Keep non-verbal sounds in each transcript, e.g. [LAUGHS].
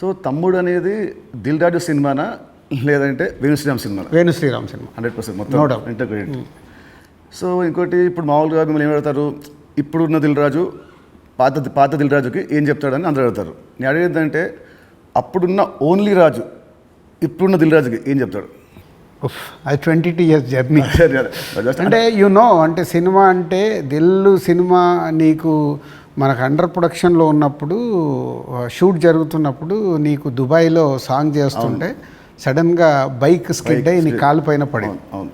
So తమ్ముడు అనేది దిల్ రాజు సినిమానా? లేదంటే Venu Sriram cinema Venu Sriram cinema. Hundred percent. మొత్తం. ఇంటర్గ్రేట్ సో ఇంకోటి ఇప్పుడు మామూలుగా మిమ్మల్ని ఏం అడుగుతారు? ఇప్పుడున్న దిల్ రాజు పాత పాత దిల్ రాజుకి ఏం చెప్తాడని అందరూ అడుగుతారు. నేను అడిగేది ఏంటంటే అప్పుడున్న ఓన్లీ రాజు ఇప్పుడున్న దిల్ రాజుకి ఏం చెప్తాడు? అది ట్వంటీ టూ ఇయర్స్ జర్నీ అంటే యు నో అంటే సినిమా అంటే దిల్లు సినిమా నీకు మనకు అండర్ ప్రొడక్షన్లో ఉన్నప్పుడు షూట్ జరుగుతున్నప్పుడు నీకు దుబాయ్లో సాంగ్ చేస్తుంటే సడన్గా బైక్ స్కిడ్ అయ్యి నీ కాలు పైన పడింది అవును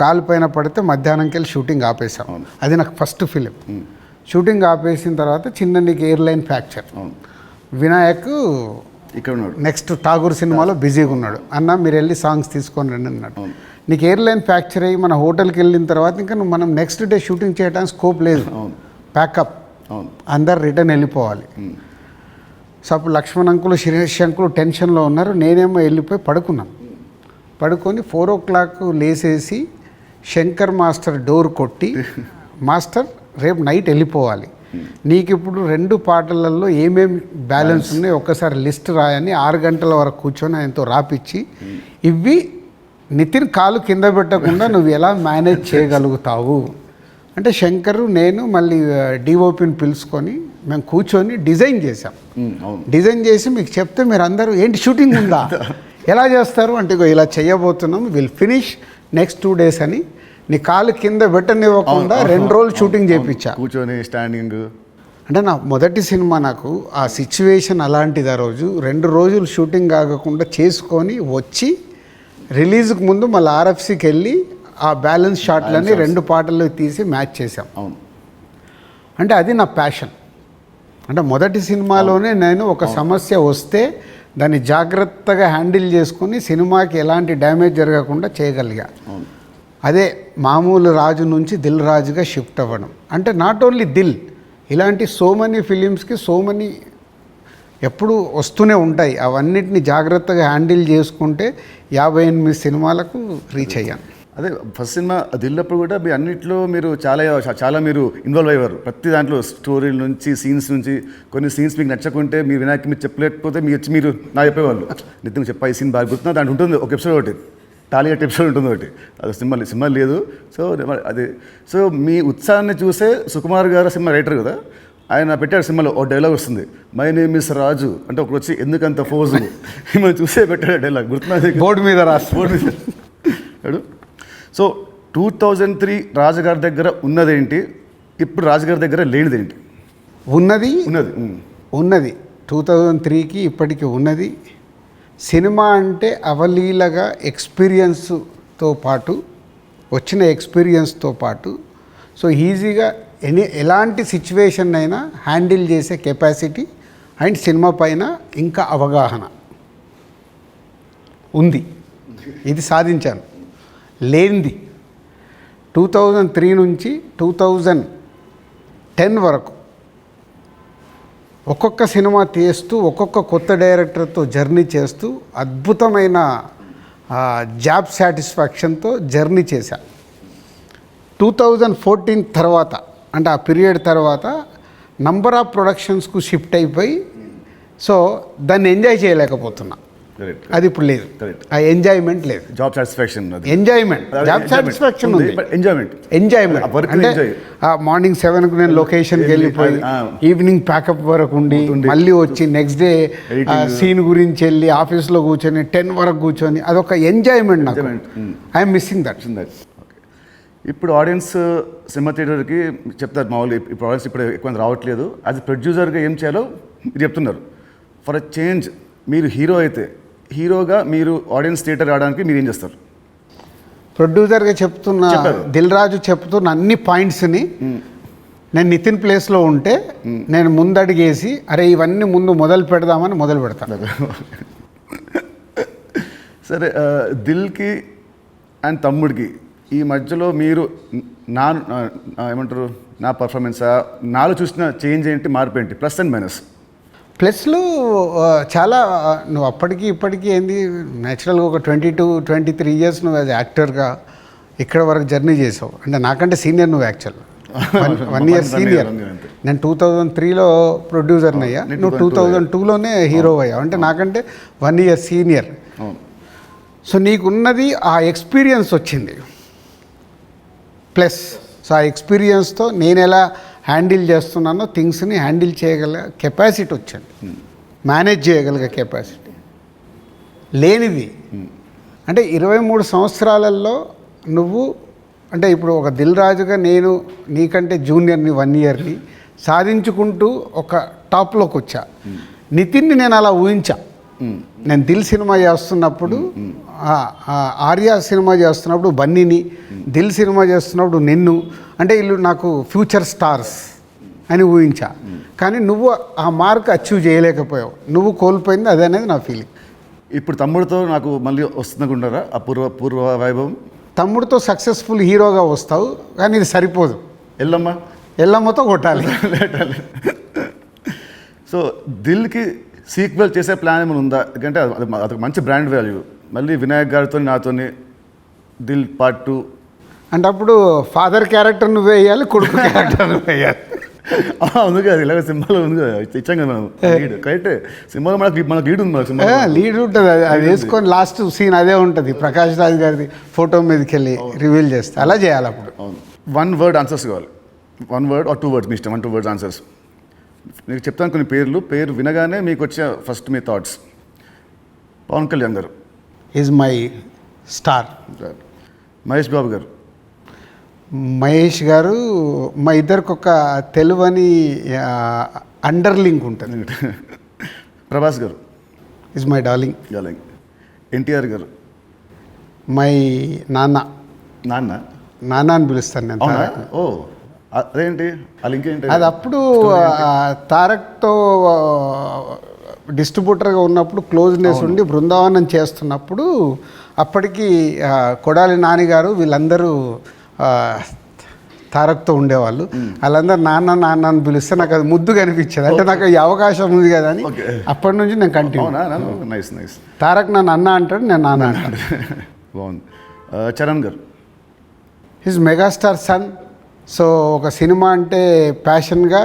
కాలు పైన పడితే మధ్యాహ్నంకి వెళ్ళి షూటింగ్ ఆపేసాం అది నాకు ఫస్ట్ ఫిలిం షూటింగ్ ఆపేసిన తర్వాత చిన్న నీకు ఎయిర్లైన్ ఫ్రాక్చర్ వినాయక్ ఇక్కడ ఉన్నాడు. నెక్స్ట్ ఠాగూర్ సినిమాలో బిజీగా ఉన్నాడు. అన్న మీరు వెళ్ళి సాంగ్స్ తీసుకొని రండి అన్నాడు. నీకు ఎయిర్లైన్ ఫ్రాక్చర్ అయ్యి మన హోటల్కి వెళ్ళిన తర్వాత ఇంకా మనం నెక్స్ట్ డే షూటింగ్ చేయడానికి స్కోప్ లేదు. ప్యాకప్ అందరు రిటర్న్ వెళ్ళిపోవాలి. సో అప్పుడు లక్ష్మణ్ అంకులు శిరీష్ అంకులు టెన్షన్లో ఉన్నారు. నేనేమో వెళ్ళిపోయి పడుకున్నాను. పడుకొని ఫోర్ ఓ క్లాక్ లేసేసి శంకర్ మాస్టర్ డోర్ కొట్టి [LAUGHS] మాస్టర్ రేపు నైట్ వెళ్ళిపోవాలి. నీకు ఇప్పుడు రెండు పాటలలో ఏమేమి బ్యాలెన్స్ ఉన్నాయో ఒక్కసారి లిస్ట్ రాయని ఆరు గంటల వరకు కూర్చొని ఆయనతో రాపిచ్చి ఇవి నితిన్ కాలు కింద పెట్టకుండా [LAUGHS] నువ్వు ఎలా మేనేజ్ చేయగలుగుతావు? అంటే శంకర్ నేను మళ్ళీ డిఓపిని పిలుచుకొని మేము కూర్చొని డిజైన్ చేసాం డిజైన్ చేసి మీకు చెప్తే మీరు అందరూ ఏంటి షూటింగ్ ఉందా? ఎలా చేస్తారు? అంటే ఇలా చేయబోతున్నాం will finish next two days అని. నీ కాలు కింద పెట్టనివ్వకుండా రెండు రోజులు షూటింగ్. చేయించా కూర్చొని స్టాండింగ్ అంటే నా మొదటి సినిమా నాకు ఆ సిచ్యువేషన్ అలాంటిది ఆ రోజు. రెండు రోజులు షూటింగ్ కాకుండా చేసుకొని వచ్చి రిలీజ్కి ముందు మళ్ళీ ఆర్ఎఫ్సికి వెళ్ళి ఆ బ్యాలెన్స్ షాట్లని రెండు పాటలు తీసి మ్యాచ్ చేసాం అవును. అంటే అది నా ప్యాషన్. అంటే మొదటి సినిమాలోనే నేను ఒక సమస్య వస్తే దాన్ని జాగ్రత్తగా హ్యాండిల్ చేసుకుని సినిమాకి ఎలాంటి డ్యామేజ్ జరగకుండా చేయగలిగా. అదే మామూలు రాజు నుంచి దిల్ రాజుగా షిఫ్ట్ అవ్వడం. అంటే నాట్ ఓన్లీ దిల్ ఇలాంటి సో మెనీ ఫిలిమ్స్కి సో మెనీ ఎప్పుడు వస్తూనే ఉంటాయి. అవన్నిటిని జాగ్రత్తగా హ్యాండిల్ చేసుకుంటే యాభై ఎనిమిది సినిమాలకు రీచ్ అయ్యాను. అదే ఫస్ట్ సినిమా దిల్లప్పుడు కూడా మీ అన్నిట్లో మీరు చాలా చాలా మీరు ఇన్వాల్వ్ అయ్యారు ప్రతి దాంట్లో స్టోరీల నుంచి సీన్స్ నుంచి కొన్ని సీన్స్ మీకు నచ్చకుంటే మీరు వినాయక్ మీరు చెప్పలేకపోతే మీరు వచ్చి మీరు నా చెప్పేవాళ్ళు. నిత్యం చెప్పా ఈ సీన్ బాగా గుర్తున్నా దాంట్లో ఉంటుంది ఒక ఎపిసోడ్ ఒకటి. టాలీగట్ ఎపిసోడ్ ఉంటుంది ఒకటి. అది సినిమా సినిమా లేదు. సో అదే సో మీ ఉత్సాహాన్ని చూసే సుకుమార్ గారు సినిమా రైటర్ కదా ఆయన పెట్టాడు సినిమాలో ఒక డైలాగ్ వస్తుంది. మై నేమ్ ఇస్ రాజు అంటే ఒకరు వచ్చి ఎందుకంత ఫోజు [LAUGHS] మిమ్మల్ని చూసే పెట్టాడు డైలాగ్ గుర్తున్నా బోర్డు మీద రాస్తా బోర్డు మీద. సో టూ థౌజండ్ త్రీ రాజుగారి దగ్గర ఉన్నదేంటి? ఇప్పుడు రాజుగారి దగ్గర లేనిదేంటి? ఉన్నది. ఉన్నది. ఉన్నది. టూ థౌజండ్ త్రీకి ఇప్పటికి ఉన్నది. సినిమా అంటే అవలీలగా ఎక్స్పీరియన్స్తో పాటు వచ్చిన ఎక్స్పీరియన్స్తో పాటు సో ఈజీగా ఎనీ ఎలాంటి సిచ్యువేషన్ అయినా హ్యాండిల్ చేసే కెపాసిటీ అండ్ సినిమా పైన ఇంకా అవగాహన ఉంది. ఇది సాధించాను. లేనిది. టూ థౌజండ్ త్రీ నుంచి టూ థౌజండ్ టెన్ వరకు ఒక్కొక్క సినిమా తీస్తూ ఒక్కొక్క కొత్త డైరెక్టర్తో జర్నీ చేస్తూ అద్భుతమైన జాబ్ సాటిస్ఫాక్షన్తో జర్నీ చేశా. టూ థౌజండ్ ఫోర్టీన్ తర్వాత అంటే ఆ పీరియడ్ తర్వాత నంబర్ ఆఫ్ ప్రొడక్షన్స్కు షిఫ్ట్ అయిపోయి సో దాన్ని ఎంజాయ్ చేయలేకపోతున్నా. అది ఇప్పుడు లేదు. ఆ ఎంజాయ్మెంట్ లేదు. Job satisfaction enjoyment job satisfaction ఉంది ఎంజాయ్మెంట్ ఎంజాయ్మెంట్ అంటే మార్నింగ్ సెవెన్కి నేను లొకేషన్కి వెళ్ళి, వెళ్ళిపోయి. ఈవినింగ్ ప్యాకప్ వరకు ఉండి. మళ్ళీ వచ్చి నెక్స్ట్ డే. సీన్ గురించి వెళ్ళి ఆఫీస్లో కూర్చొని టెన్ వరకు కూర్చొని అదొక ఎంజాయ్మెంట్ నాకు. ఐఎమ్ మిస్సింగ్ దట్ ఇప్పుడు ఆడియన్స్ సినిమా థియేటర్కి చెప్తారు మామూలు ఇప్పుడు ఆడియన్స్ ఇప్పుడు ఎక్కువ రావట్లేదు. అది ప్రొడ్యూసర్గా ఏం చేయాలో మీరు చెప్తున్నారు. ఫర్ అ చేంజ్ మీరు హీరో అయితే హీరోగా మీరు ఆడియన్స్ థియేటర్ రావడానికి మీరు ఏం చేస్తారు? ప్రొడ్యూసర్గా చెప్తున్న. దిల్ రాజు చెప్తున్న అన్ని పాయింట్స్ని నేను నితిన్ ప్లేస్లో ఉంటే నేను ముందడిగేసి అరే ఇవన్నీ ముందు మొదలు పెడదామని మొదలు పెడతాను సరే. దిల్కి అండ్ తమ్ముడికి ఈ మధ్యలో మీరు నా ఏమంటారు నా పర్ఫార్మెన్సా నాలో చూసిన చేంజ్ ఏంటి మార్పు ఏంటి? ప్లస్ అండ్ మైనస్ ప్లస్లు చాలా నువ్వు అప్పటికి ఇప్పటికీ ఏంది న్యాచురల్గా ఒక twenty two twenty three years నువ్వు యాజ్ యాక్టర్గా ఇక్కడ వరకు జర్నీ చేసావు. అంటే నాకంటే సీనియర్ నువ్వు యాక్చువల్. One [LAUGHS] year senior. నేను టూ థౌజండ్ త్రీలో ప్రొడ్యూసర్ని అయ్యా నువ్వు టూ 2002 థౌజండ్ టూలోనే హీరో అయ్యా అంటే నాకంటే వన్ ఇయర్ సీనియర్. సో నీకున్నది ఆ ఎక్స్పీరియన్స్ వచ్చింది. ప్లస్ సో ఆ ఎక్స్పీరియన్స్తో నేను ఎలా హ్యాండిల్ చేస్తున్నానో థింగ్స్ని హ్యాండిల్ చేయగల కెపాసిటీ వచ్చింది మేనేజ్ చేయగలిగే కెపాసిటీ. లేనిది. అంటే ఇరవై మూడు సంవత్సరాలలో నువ్వు అంటే ఇప్పుడు ఒక దిల్ రాజుగా నేను నీకంటే జూనియర్ని వన్ ఇయర్ని సాధించుకుంటూ ఒక టాప్లోకి వచ్చా నితిన్ని నేను అలా ఊహించా నేను దిల్ సినిమా చేస్తున్నప్పుడు ఆర్య సినిమా చేస్తున్నప్పుడు బన్నీని దిల్ సినిమా చేస్తున్నప్పుడు నిన్ను అంటే వీళ్ళు నాకు ఫ్యూచర్ స్టార్స్ అని ఊహించా. కానీ నువ్వు ఆ మార్క్ అచీవ్ చేయలేకపోయావు. నువ్వు కోల్పోయింది అదే అనేది నా ఫీలింగ్ ఇప్పుడు తమ్ముడితో నాకు మళ్ళీ వస్తుందనుకుంటారా ఆ పూర్వ పూర్వ వైభవం? తమ్ముడితో సక్సెస్ఫుల్ హీరోగా వస్తావు కానీ ఇది సరిపోదు. ఎల్లమ్మా? ఎల్లమ్మతో కొట్టాలి. సో దిల్కి సీక్వెల్ చేసే ప్లాన్ ఏమైనా ఉందా? ఎందుకంటే అది మంచి బ్రాండ్ వాల్యూ మళ్ళీ వినాయక్ గారితో నాతోని దిల్ పార్ట్ టూ అంటే అప్పుడు ఫాదర్ క్యారెక్టర్ నువ్వు వేయాలి కొడుకు క్యారెక్టర్ నువ్వు వేయాలి. [LAUGHS] ఉంది కదా ఇలాగ సినిమాలో ఉంది కదా ఇచ్చాం కదా మనం. లీడ్ కరెక్టే సినిమాలో మనకి మనకు లీడ్ ఉంది మన సినిమా లీడ్ ఉంటుంది అది అది వేసుకొని లాస్ట్ సీన్ అదే ఉంటుంది. ప్రకాష్ రాజ్ గారిది ఫోటో మీదకి వెళ్ళి రివీల్ చేస్తే. అలా చేయాలి అప్పుడు. అవును. వన్ వర్డ్ ఆన్సర్స్ కావాలి. One word or two words మీ ఇష్టం. వన్ టూ వర్డ్స్ ఆన్సర్స్ మీకు చెప్తాను కొన్ని పేర్లు. పేరు వినగానే మీకు వచ్చే ఫస్ట్ మీ థాట్స్ పవన్ కళ్యాణ్ గారు. Is my star Mahesh Babu గారు. మహేష్ గారు మా ఇద్దరికి ఒక తెలువని అండర్లింక్ ఉంటుంది. [LAUGHS] Prabhas garu. Is my darling అలాగే ఎన్టీఆర్ గారు. మై నాన్న. నాన్న? నాన్న అని పిలుస్తాను నేను. ఓ అదేంటి? ఏంటి? అది అప్పుడు తారక్తో డిస్ట్రిబ్యూటర్గా ఉన్నప్పుడు క్లోజ్నెస్ ఉండి బృందావనం చేస్తున్నప్పుడు అప్పటికి కొడాలి నానిగారు వీళ్ళందరూ తారక్తో ఉండేవాళ్ళు. వాళ్ళందరూ నాన్న నాన్న అని పిలిస్తే నాకు అది ముద్దు కనిపించేది అంటే నాకు ఈ అవకాశం ఉంది కదా అని. అప్పటి నుంచి నేను కంటిన్యూ నైస్ నైస్ తారక్ నన్ను అన్న అంటాడు నేను నాన్న అంటాను. బాగుంది. చరణ్ గారు. హిజ్ మెగాస్టార్ సన్ సో ఒక సినిమా అంటే ప్యాషన్గా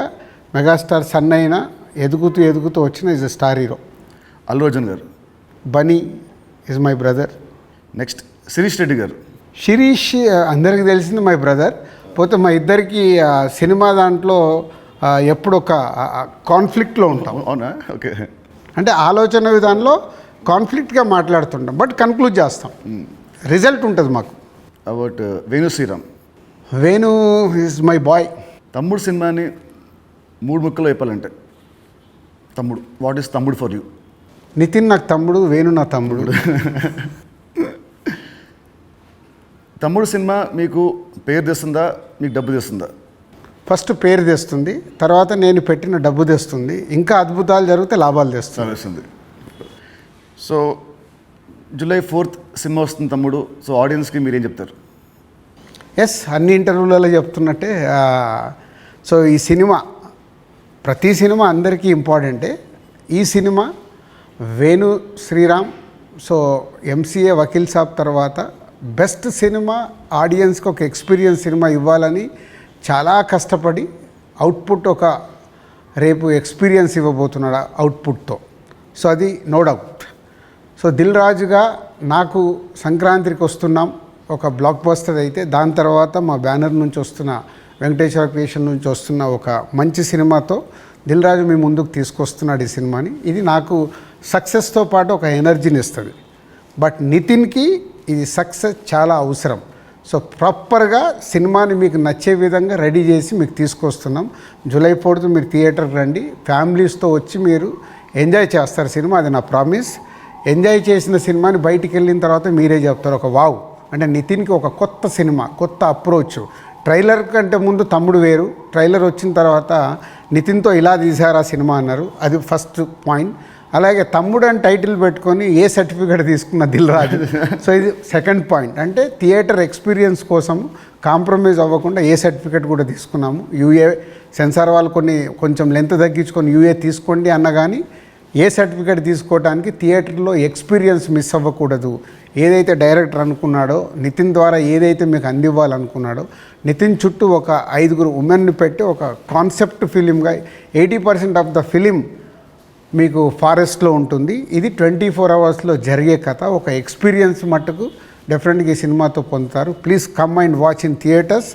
మెగాస్టార్ సన్ అయినా ఎదుగుతూ ఎదుగుతూ వచ్చిన is star hero Allu Arjun గారు. Bunny is my brother next Shirish Reddy గారు. శిరీష్ అందరికి తెలిసింది మై బ్రదర్ పోతే మా ఇద్దరికి సినిమా దాంట్లో ఆ, ఎప్పుడు ఒక కాన్ఫ్లిక్ట్లో ఉంటాం. అవు- అవునా? ఓకే. అంటే ఆలోచన విధానంలో కాన్ఫ్లిక్ట్గా మాట్లాడుతుంటాం బట్ కన్క్లూడ్ చేస్తాం. రిజల్ట్ ఉంటుంది మాకు. About Venu Sriram. Venu is my boy Thammudu సినిమాని మూడు ముక్కలు చెప్పాలంటే. Thammudu. What is Thammudu for you Nithin నాకు తమ్ముడు వేణు నా తమ్ముడు. [LAUGHS] తమ్ముడు సినిమా మీకు పేరు తెస్తుందా? మీకు డబ్బు తెస్తుందా? ఫస్ట్ పేరు తెస్తుంది తర్వాత నేను పెట్టిన డబ్బు తెస్తుంది. ఇంకా అద్భుతాలు జరిగితే లాభాలు తెస్తుంది. సో జూలై ఫోర్త్ సినిమా వస్తుంది తమ్ముడు. సో ఆడియన్స్కి మీరేం చెప్తారు? ఎస్ అన్ని ఇంటర్వ్యూలలో చెప్తున్నట్టే సో ఈ సినిమా ప్రతి సినిమా అందరికీ ఇంపార్టెంటే. ఈ cinema Venu Sriram so MCA Vakeel Saab తర్వాత బెస్ట్ సినిమా ఆడియన్స్కి ఒక ఎక్స్పీరియన్స్ సినిమా ఇవ్వాలని చాలా కష్టపడి అవుట్పుట్ ఒక రేపు ఎక్స్పీరియన్స్ ఇవ్వబోతున్నాడు అవుట్పుట్తో. సో అది నో డౌట్. సో దిల్ రాజుగా నాకు సంక్రాంతికి వస్తున్నాం ఒక బ్లాక్ బస్టర్ అయితే దాని తర్వాత మా బ్యానర్ నుంచి వస్తున్న వెంకటేశ్వర క్రియేషన్ నుంచి వస్తున్న ఒక మంచి సినిమాతో దిల్ రాజు మీ ముందుకు తీసుకొస్తున్నాడు ఈ సినిమాని. ఇది నాకు సక్సెస్తో పాటు ఒక ఎనర్జీని ఇస్తుంది. బట్ నితిన్కి ఇది సక్సెస్ చాలా అవసరం. సో ప్రాపర్గా సినిమాని మీకు నచ్చే విధంగా రెడీ చేసి మీకు తీసుకొస్తున్నాం. జూలై ఫోర్త్ మీరు థియేటర్కి రండి. ఫ్యామిలీస్తో వచ్చి మీరు ఎంజాయ్ చేస్తారు సినిమా అది నా ప్రామిస్ ఎంజాయ్ చేసిన సినిమాని బయటికి వెళ్ళిన తర్వాత మీరే చెప్తారు. ఒక వావ్ అంటే నితిన్కి ఒక కొత్త సినిమా కొత్త అప్రోచ్ ట్రైలర్ కంటే ముందు తమ్ముడు వేరు. ట్రైలర్ వచ్చిన తర్వాత నితిన్తో ఇలా తీశారా ఆ సినిమా అన్నారు. అది ఫస్ట్ పాయింట్. అలాగే తమ్ముడు అని టైటిల్ పెట్టుకొని ఏ సర్టిఫికేట్ తీసుకున్న దిల్ రాజు. సో ఇది సెకండ్ పాయింట్. అంటే థియేటర్ ఎక్స్పీరియన్స్ కోసం కాంప్రమైజ్ అవ్వకుండా ఏ సర్టిఫికేట్ కూడా తీసుకున్నాము. యూఏ సెన్సార్ వాళ్ళు కొన్ని కొంచెం లెంత్ తగ్గించుకొని యూఏ తీసుకోండి అన్న కానీ ఏ సర్టిఫికేట్ తీసుకోవడానికి థియేటర్లో ఎక్స్పీరియన్స్ మిస్ అవ్వకూడదు. ఏదైతే డైరెక్టర్ అనుకున్నాడో నితిన్ ద్వారా ఏదైతే మీకు అందివ్వాలనుకున్నాడో నితిన్ చుట్టూ ఒక ఐదుగురు ఉమెన్ని పెట్టి ఒక concept ఫిలింగా eighty percent of the film మీకు ఫారెస్ట్లో ఉంటుంది. ఇది ట్వంటీ ఫోర్ అవర్స్లో జరిగే కథ. ఒక ఎక్స్పీరియన్స్ మట్టుకు డెఫినెట్గా ఈ సినిమాతో పొందుతారు. Please come and watch in theatres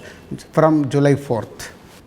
from July fourth.